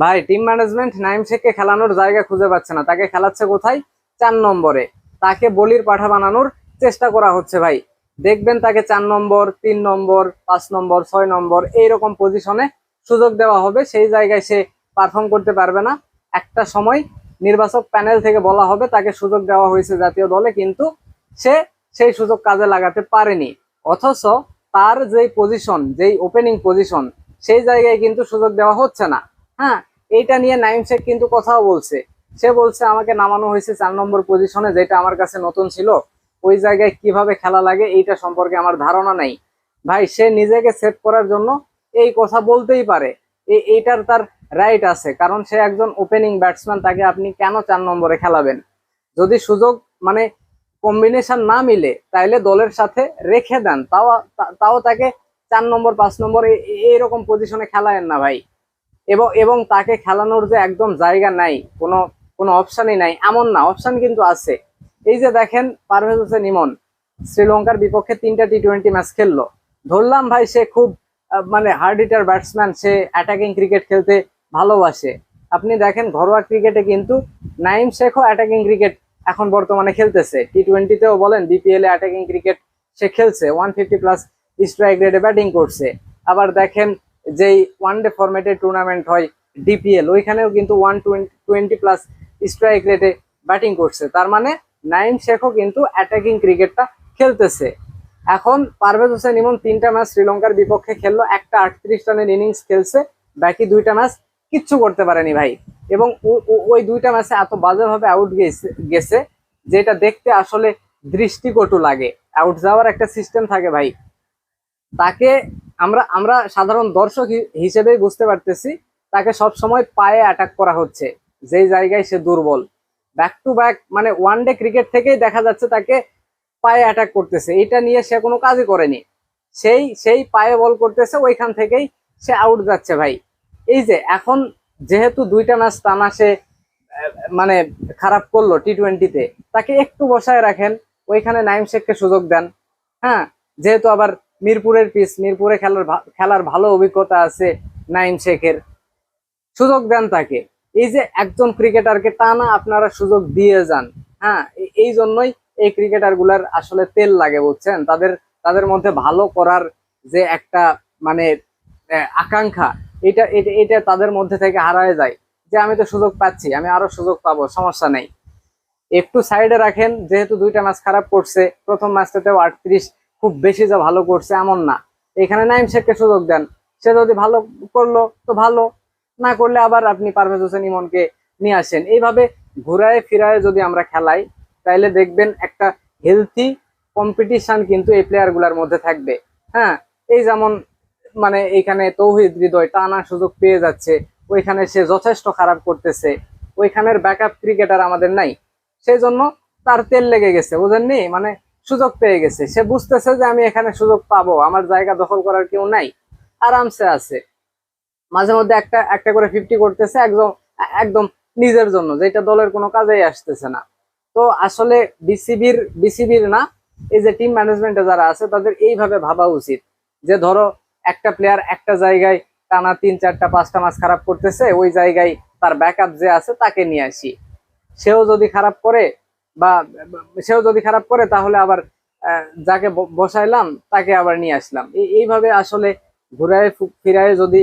ভাই team management Naim শেখকে খেলানোর জায়গা খুঁজে পাচ্ছে না। তাকে খেলাচ্ছে কোথায়? চার নম্বরে। তাকে বলির পাঠা বানানোর চেষ্টা করা হচ্ছে ভাই। দেখবেন তাকে চার নম্বর, তিন নম্বর, পাঁচ নম্বর, ছয় নম্বর এইরকম পজিশনে সুযোগ দেওয়া হবে। সেই জায়গায় সে পারফর্ম করতে পারবে না। একটা সময় নির্বাচক প্যানেল থেকে বলা হবে তাকে সুযোগ দেওয়া হয়েছে জাতীয় দলে, কিন্তু সে সেই সুযোগ কাজে লাগাতে পারেনি। অথচ তার যেই পজিশন যেই ওপেনিং পজিশন সেই জায়গায় কিন্তু সুযোগ দেওয়া হচ্ছে না। হ্যাঁ এইটা নিয়ে নাইম শেখ কিন্তু কথাও বলছে। সে বলছে, আমাকে নামানো হয়েছে চার নম্বর পজিশনে যেটা আমার কাছে নতুন ছিল। ওই জায়গায় কীভাবে খেলা লাগে, এইটা সম্পর্কে আমার ধারণা নাই। ভাই, সে নিজেকে সেট করার জন্য এই কথা বলতেই পারে। এই এইটার তার রাইট আছে, কারণ সে একজন ওপেনিং ব্যাটসম্যান তাকে আপনি কেন চার নম্বরে খেলাবেন? যদি সুযোগ মানে কম্বিনেশন না মিলে, তাইলে দলের সাথে রেখে দেন। তাও তাও তাকে চার নম্বর, পাঁচ নম্বর এইরকম পজিশনে খেলায়েন না ভাই। এবং এবং তাকে খেলানোর যে একদম জায়গা নাই, কোনো কোনো অপশনই নাই, এমন না অপশন কিন্তু আছে। এই যে দেখেন, পারভেজ হোসেন ইমন, শ্রীলঙ্কার বিপক্ষে তিনটা টি টোয়েন্টি ম্যাচ খেললো। ধরলাম ভাই, সে খুব মানে হার্ড হিটার ব্যাটসম্যান সে অ্যাটাকিং ক্রিকেট খেলতে ভালোবাসে। আপনি দেখেন, ঘরোয়া ক্রিকেটে কিন্তু নাইম শেখও অ্যাটাকিং ক্রিকেট এখন বর্তমানে খেলতেছে। টি টোয়েন্টিতেও বলেন বিপিএল এ অ্যাটাকিং ক্রিকেট সে খেলছে। ওয়ান ফিফটি প্লাস স্ট্রাইক রেটে ব্যাটিং করছে। আবার দেখেন যেই ওয়ান ডে ফরম্যাটে টুর্নামেন্ট হয় ডিপিএল ওইখানেও কিন্তু ওয়ান টোয়েন্টি প্লাস স্ট্রাইক রেটে ব্যাটিং করছে। তার মানে নাইম শেখও কিন্তু অ্যাটাকিং ক্রিকেটটা খেলতেছে। এখন পারভেজ হোসেন ইমন তিনটা ম্যাচ শ্রীলঙ্কার বিপক্ষে খেললো, একটা আটত্রিশ রানের ইনিংস খেলছে, বাকি দুইটা ম্যাচ কিচ্ছু করতে পারেনি ভাই। এবং ওই দুইটা ম্যাচে এত বাজেভাবে আউট গেছে গেছে, যেটা দেখতে আসলে দৃষ্টিকটু লাগে। আউট যাওয়ার একটা সিস্টেম থাকে ভাই। তাকে আমরা আমরা সাধারণ দর্শক হিসেবেই বুঝতে পারতেছি, তাকে সব সময় পায়ে অ্যাটাক করা হচ্ছে, যেই জায়গায় সে দুর্বল। ব্যাক টু ব্যাক মানে ওয়ান ডে ক্রিকেট থেকেই দেখা যাচ্ছে তাকে পায়ে অ্যাটাক করতেছে। এটা নিয়ে সে কোনো কাজই করেনি। সেই সেই পায়ে বল করতেছে, ওইখান থেকেই সে আউট যাচ্ছে ভাই। এই যে, এখন যেহেতু দুইটা ম্যাচ টানা সে মানে খারাপ করল টি টোয়েন্টিতে তাকে একটু বসায় রাখেন, ওইখানে নাইম শেখকে সুযোগ দেন। হ্যাঁ যেহেতু আবার মিরপুরের পিচ, মিরপুরে খেলার খেলার ভালো অভিজ্ঞতা আছে নাইম শেখের। সুযোগ দেন তাকে। এই যে একজন ক্রিকেটারকে টানা আপনারা সুযোগ দিয়ে যান হ্যাঁ এই জন্যই এই ক্রিকেটারগুলার আসলে তেল লাগে, বুঝছেন? তাদের তাদের মধ্যে ভালো করার যে একটা মানে আকাঙ্ক্ষা এটা এটা তাদের মধ্যে থেকে হারায় যায়। যে আমি তো সুযোগ পাচ্ছি, আমি আরও সুযোগ পাবো, সমস্যা নেই। একটু সাইডে রাখেন, যেহেতু দুইটা ম্যাচ খারাপ করছে, প্রথম ম্যাচটাতেও আটত্রিশ খুব বেশি যে ভালো করছে এমন না। এখানে নাইম শেখকে সুযোগ দেন। সে যদি ভালো করল, তো ভালো। না করলে আবার আপনি পারভেজ হোসেন ইমনকে নিয়ে আসেন। এইভাবে ঘুরায় ফিরায় যদি আমরা খেলাই, তাইলে দেখবেন একটা হেলথি কম্পিটিশন কিন্তু এই প্লেয়ারগুলার মধ্যে থাকবে। হ্যাঁ এই যেমন মানে এইখানে তৌহিদ হৃদয় টানা সুযোগ পেয়ে যাচ্ছে। ওইখানে সে যথেষ্ট খারাপ করতেছে। ওইখানের ব্যাকআপ ক্রিকেটার আমাদের নাই। সেই জন্য তার তেল লেগে গেছে, বুঝেননি? মানে সুযোগ পেয়ে গেছে। সে বুঝতেছে যে আমি এখানে সুযোগ পাবো। আমার জায়গা দখল করার কেউ নাই। আরামসে আছে। মাঝে মধ্যে একটা একটা করে ফিফটি করতেছে একদম একদম নিজের জন্য যেটা দলের কোনো কাজেই আসতেছে না। তো আসলে বিসিবির বিসিবির না, এই যে টিম ম্যানেজমেন্টে যারা আছে, তাদের এইভাবে ভাবা উচিত। যে ধরো, একটা প্লেয়ার একটা জায়গায় টানা তিন, চারটা, পাঁচটা ম্যাচ খারাপ করতেছে, ওই জায়গায় তার ব্যাকআপ যে আছে, তাকে নিয়ে আসি। সেও যদি খারাপ করে বা সেও যদি খারাপ করে, তাহলে আবার যাকে বসাইলাম, তাকে আবার নিয়ে আসলাম। এই- এইভাবে আসলে ঘুরায় ফিরায় যদি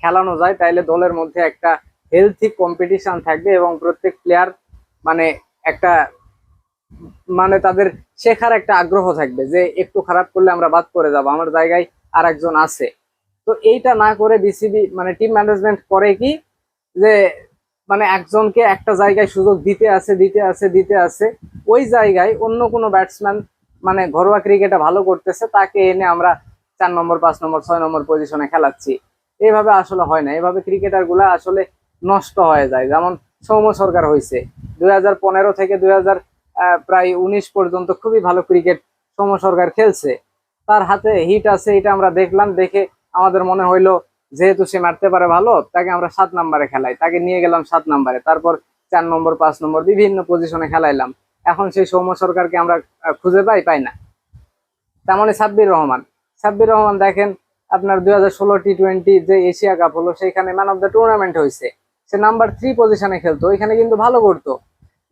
খেলানো যায় তাহলে দলের মধ্যে একটা হেলথি কম্পিটিশন থাকবে এবং প্রত্যেক প্লেয়ার মানে একটা মানে তাদের শেখার একটা আগ্রহ থাকবে যে, একটু খারাপ করলে আমরা বাদ করে যাব, আমার জায়গায় আর একজন আছে। তো এইটা না করে বিসিবি মানে টিম ম্যানেজমেন্ট করে কি? যে মানে একজনকে একটা জায়গায় সুযোগ দিতে আছে দিতে আছে দিতে আছে। ওই জায়গায় অন্য কোনো ব্যাটসম্যান মানে ঘরোয়া ক্রিকেটে ভালো করতেছে, তাকে এনে আমরা চার নম্বর, পাঁচ নম্বর, ছয় নম্বর পজিশনে খেলাচ্ছি। এইভাবে আসলে হয় না। এইভাবে ক্রিকেটারগুলা আসলে নষ্ট হয়ে যায়। যেমন সৌম্য সরকার হয়েছে দুই থেকে দুই হাজার প্রায় উনিশ পর্যন্ত খুবই ভালো ক্রিকেট সৌম্য সরকার খেলছে। তার হাতে হিট আছে, এটা আমরা দেখলাম। দেখে আমাদের মনে হইল যেহেতু সে মারতে পারে ভালো, তাকে আমরা সাত নম্বরে খেলাই। তাকে নিয়ে গেলাম সাত নম্বরে। তারপর চার নম্বর, পাঁচ নম্বর বিভিন্ন পজিশনে খেলাইলাম। এখন সেই সৌম্য সরকারকে আমরা খুঁজে পাই পাই না। তেমনই সাব্বির রহমান। সাব্বির রহমান দেখেন, আপনার দুই হাজার ষোলো টি টোয়েন্টি যে এশিয়া কাপ হলো, সেইখানে ম্যান অফ দ্য টুর্নামেন্ট হয়েছে সে নাম্বার থ্রি পজিশনে খেলতো, ওইখানে কিন্তু ভালো করতো।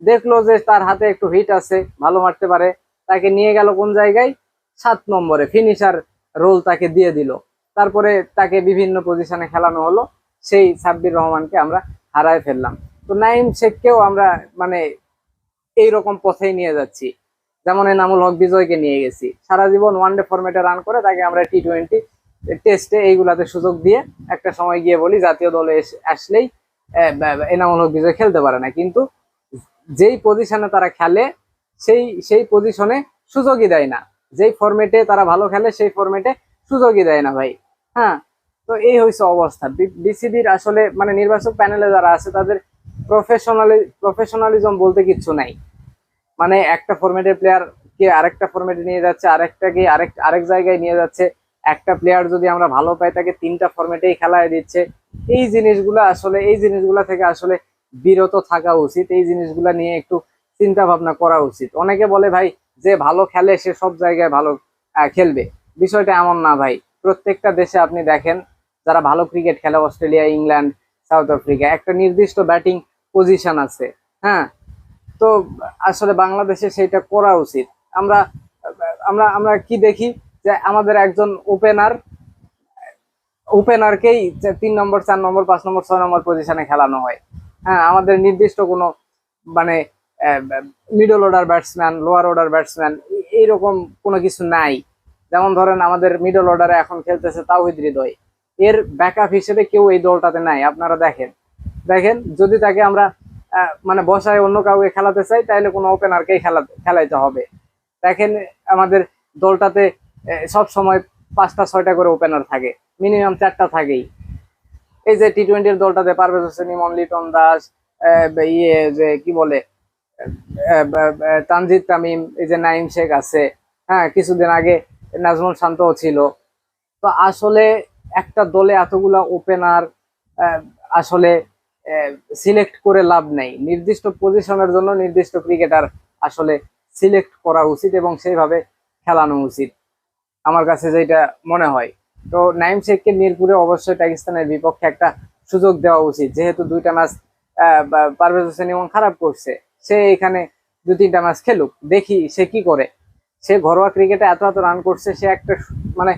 দেখল যে তার হাতে একটু হিট আছে, ভালো মারতে পারে। তাকে নিয়ে গেল কোন জায়গায়? সাত নম্বরে। ফিনিশার রোল তাকে দিয়ে দিল। তারপরে তাকে বিভিন্ন পজিশনে খেলানো হলো। সেই সাব্বির রহমানকে আমরা হারায় ফেললাম। তো নাইম শেখকেও আমরা মানে এইরকম পথেই নিয়ে যাচ্ছি। যেমন এনামুল হক বিজয়কে নিয়ে গেছি। সারা জীবন ওয়ানডে ফরম্যাটে রান করে তাকে আমরা টি টোয়েন্টি টেস্টে এইগুলাতে সুযোগ দিয়ে একটা সময় গিয়ে বলি, জাতীয় দলে আসলেই এনামুল হক বিজয় খেলতে পারে না। কিন্তু যেই পজিশনে তারা খেলে, সেই সেই পজিশনে সুযোগই দেয় না। যেই ফরম্যাটে তারা ভালো খেলে, সেই ফরম্যাটে সুযোগই দেয় না ভাই। হ্যাঁ তো এই হয়েছে অবস্থা। বিসিবির আসলে মানে নির্বাচক প্যানেলে যারা আছে, তাদের প্রফেশনালি প্রফেশনালিজম বলতে কিচ্ছু নাই। মানে একটা ফরম্যাটের প্লেয়ার কে আরেকটা ফরম্যাটে নিয়ে যাচ্ছে, আরেকটাকে আরেক আরেক জায়গায় নিয়ে যাচ্ছে। একটা প্লেয়ার যদি আমরা ভালো পাই, তাকে তিনটা ফরম্যাটেই খেলায় দিচ্ছে। এই জিনিসগুলো আসলে, এই জিনিসগুলো থেকে আসলে বিরত থাকা উচিত। এই জিনিসগুলো নিয়ে একটু চিন্তা ভাবনা করা উচিত। অনেকে বলে, ভাই, যে ভালো খেলে সে সব জায়গায় ভালো খেলবে। বিষয়টা এমন না, ভাই। প্রত্যেকটা দেশে আপনি দেখেন, যারা ভালো ক্রিকেট খেলে, অস্ট্রেলিয়া, ইংল্যান্ড, সাউথ আফ্রিকা, একটা নির্দিষ্ট ব্যাটিং পজিশন আছে হ্যাঁ? তো আসলে বাংলাদেশে সেটা করা উচিত। আমরা আমরা আমরা কি দেখি যে আমাদের একজন ওপেনার ওপেনারকেই তিন নম্বর, চার নম্বর, পাঁচ নম্বর, ছয় নম্বর পজিশনে খেলানো হয়। হ্যাঁ আমাদের নির্দিষ্ট কোনো মানে middle order batsman lower order batsman এইরকম কোনো কিছু নাই। যেমন ধরেন আমাদের মিডল অর্ডারে এখন খেলতেছে তাওহিদ হৃদয়। এর ব্যাকআপ হিসেবে কেউ এই দলটাতে নাই, আপনারা দেখেন। দেখেন, যদি তাকে আমরা মানে বসায় অন্য কাউকে খেলাতে চাই, তাহলে কোনো ওপেনারকেই খেলাতে, খেলাইতে হবে। দেখেন, আমাদের দলটাতে সব সময় পাঁচটা, ছয়টা করে ওপেনার থাকে। মিনিমাম চারটা থাকেই। এই যে টি টোয়েন্টির দলটাতে পারভেজ হোসেন, ইমন লিটন দাস ইয়ে যে, কি বলে তানজিদ তামিম, এই যে নাইম শেখ আছে হ্যাঁ কিছুদিন আগে নাজমুল শান্তও ছিল। তো আসলে একটা দলে এতগুলা ওপেনার আসলে সিলেক্ট করে লাভ নেই। নির্দিষ্ট পজিশনের জন্য নির্দিষ্ট ক্রিকেটার আসলে সিলেক্ট করা উচিত এবং সেইভাবে খেলানো উচিত। আমার কাছে যেটা মনে হয়। তো নাইম শেখকে মিরপুরে অবশ্যই পাকিস্তানের বিপক্ষে একটা সুযোগ দেওয়া উচিত। যেহেতু দুইটা ম্যাচ পারভেজ হোসেন এমন খারাপ করছে, সে এখানে দু তিনটা ম্যাচ খেলুক। দেখি সে কি করে। সে ঘরোয়া ক্রিকেটে এত এত রান করছে, সে একটা মানে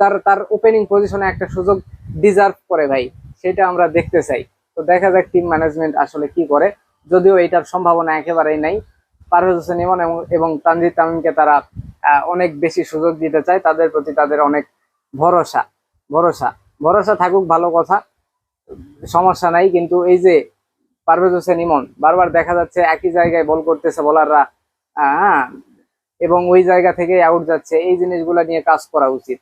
তার তার ওপেনিং পজিশনে একটা সুযোগ ডিজার্ভ করে ভাই, সেটা আমরা দেখতে চাই। তো দেখা যাক টিম ম্যানেজমেন্ট আসলে কি করে। যদিও এটার সম্ভাবনা একেবারেই নাই। পারভেজ হোসেন ইমন এবং তানজিদ তামিমকে তারা অনেক বেশি সুযোগ দিতে চায়। তাদের প্রতি তাদের অনেক ভরসা ভরসা ভরসা থাকুক ভালো কথা, সমস্যা নাই। কিন্তু এই যে পারভেজ হোসেন ইমন, বারবার দেখা যাচ্ছে একই জায়গায় বল করতেছে বোলাররা এবং ওই জায়গা থেকে আউট যাচ্ছে। এই জিনিসগুলো নিয়ে কাজ করা উচিত।